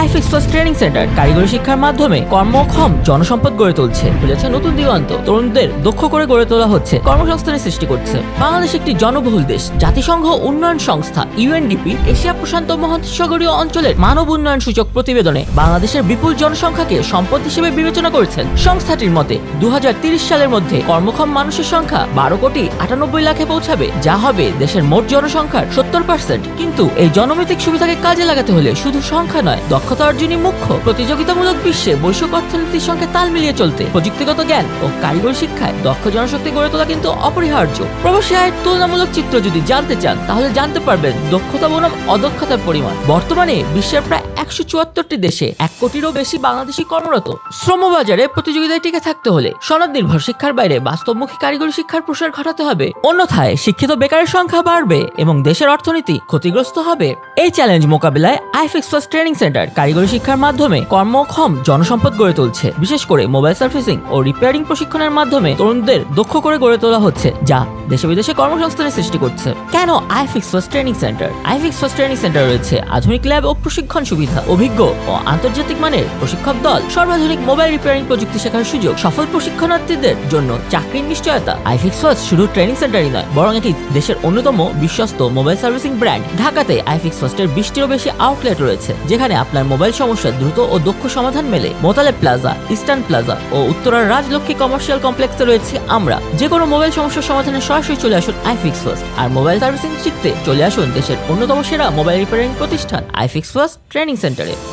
IFix plus training centre কারিগরি শিক্ষার মাধ্যমে কর্মক্ষম জনসম্পদ গড়ে তুলছে। খুলেছে নতুন দিগন্ত। তরুণদের দক্ষ করে গড়ে তোলা হচ্ছে কর্মসংস্থানের সৃষ্টি করছে। বাংলাদেশ একটি জনবহুল দেশ, জাতিসংঘ উন্নয়ন সংস্থা, ইউএনডিপি, এশিয়া প্রশান্ত মহাসাগরীয় অঞ্চলের মানব উন্নয়ন সূচক প্রতিবেদনে বাংলাদেশের বিপুল জনসংখ্যাকে সম্পদ হিসেবে বিবেচনা করেছেন। সংস্থাটির মতে দু সালের মধ্যে কর্মক্ষম মানুষের সংখ্যা বারো কোটি আটানব্বই লাখে পৌঁছাবে, যা হবে দেশের মোট জনসংখ্যার সত্তর পার্সেন্ট কিন্তু এই জনমিতিক সুবিধাকে কাজে লাগাতে হলে শুধু সংখ্যা নয় দক্ষতা অর্জনই মুখ্য, প্রতিযোগিতামূলক বিশ্বে বৈশ্বিক অর্থনীতির সঙ্গে তাল মিলিয়ে চলতে, প্রযুক্তিগত জ্ঞান ও কারিগরি শিক্ষায় দক্ষ জনশক্তি গড়ে তোলা কিন্তু অপরিহার্য। প্রবাসী আয়ের তুলনামূলক চিত্র যদি জানতে চান, তাহলে জানতে পারবেন দক্ষতা বনাম অদক্ষতার পরিমাণ। বর্তমানে বিশ্বের প্রায় একশো চুয়াত্তরটি দেশে এক কোটিরও বেশি বাংলাদেশি কর্মরত। শ্রমবাজারে প্রতিযোগিতায় টিকে থাকতে হলে সনদ নির্ভর শিক্ষার বাইরে বাস্তবমুখী কারিগরি শিক্ষার প্রসার ঘটাতে হবে। অন্যথায় শিক্ষিত বেকারের সংখ্যা বাড়বে এবং দেশের অর্থনীতি ক্ষতিগ্রস্ত হবে। এই চ্যালেঞ্জ মোকাবিলায় আইফিক্স প্লাস ট্রেনিং সেন্টার। কারিগরি শিক্ষার মাধ্যমে কর্মক্ষম জনসম্পদ গড়ে তুলছে। বিশেষ করে মোবাইল সার্ভিসিং ও রিপেয়ারিং প্রশিক্ষণের মাধ্যমে তরুণদের দক্ষ করে গড়ে তোলা হচ্ছে, যা দেশে বিদেশে কর্মসংস্থানের সৃষ্টি করছে। কেন iFix first training centre iFix first training centre রয়েছে আধুনিক ল্যাব ও প্রশিক্ষণ সুবিধা, অভিজ্ঞ ও আন্তর্জাতিক মানের প্রশিক্ষক দল। সর্বাধুনিক মোবাইল রিপেয়ারিং প্রযুক্তি শেখার সুযোগ সফল প্রশিক্ষণার্থীদের জন্য চাকরির নিশ্চয়তা। আইফিক্স ফার্স্ট শুধু ট্রেনিং সেন্টারই নয়, বরং এটি দেশের অন্যতম বিশ্বস্ত মোবাইল সার্ভিসিং ব্র্যান্ড। ঢাকাতে আইফিক্স ফার্স্টের বিশটিরও বেশি আউটলেট রয়েছে, যেখানে আপনার মোবাইল সমস্যার দ্রুত ও দক্ষ সমাধান মেলে মোতালে প্লাজা, ইস্টার্ন প্লাজা ও উত্তরার রাজলক্ষ্মী কমার্শিয়াল কমপ্লেক্সে রয়েছে আমরা। যে কোনো মোবাইল সমস্যার সমাধানে সরাসরি চলে আসুন আইফিক্স ফার্স্ট আর মোবাইল সার্ভিসিং শিখতে চলে আসুন দেশের অন্যতম সেরা মোবাইল রিপেয়ারিং প্রতিষ্ঠান আইফিক্স ফার্স্ট ট্রেনিং সেন্টারে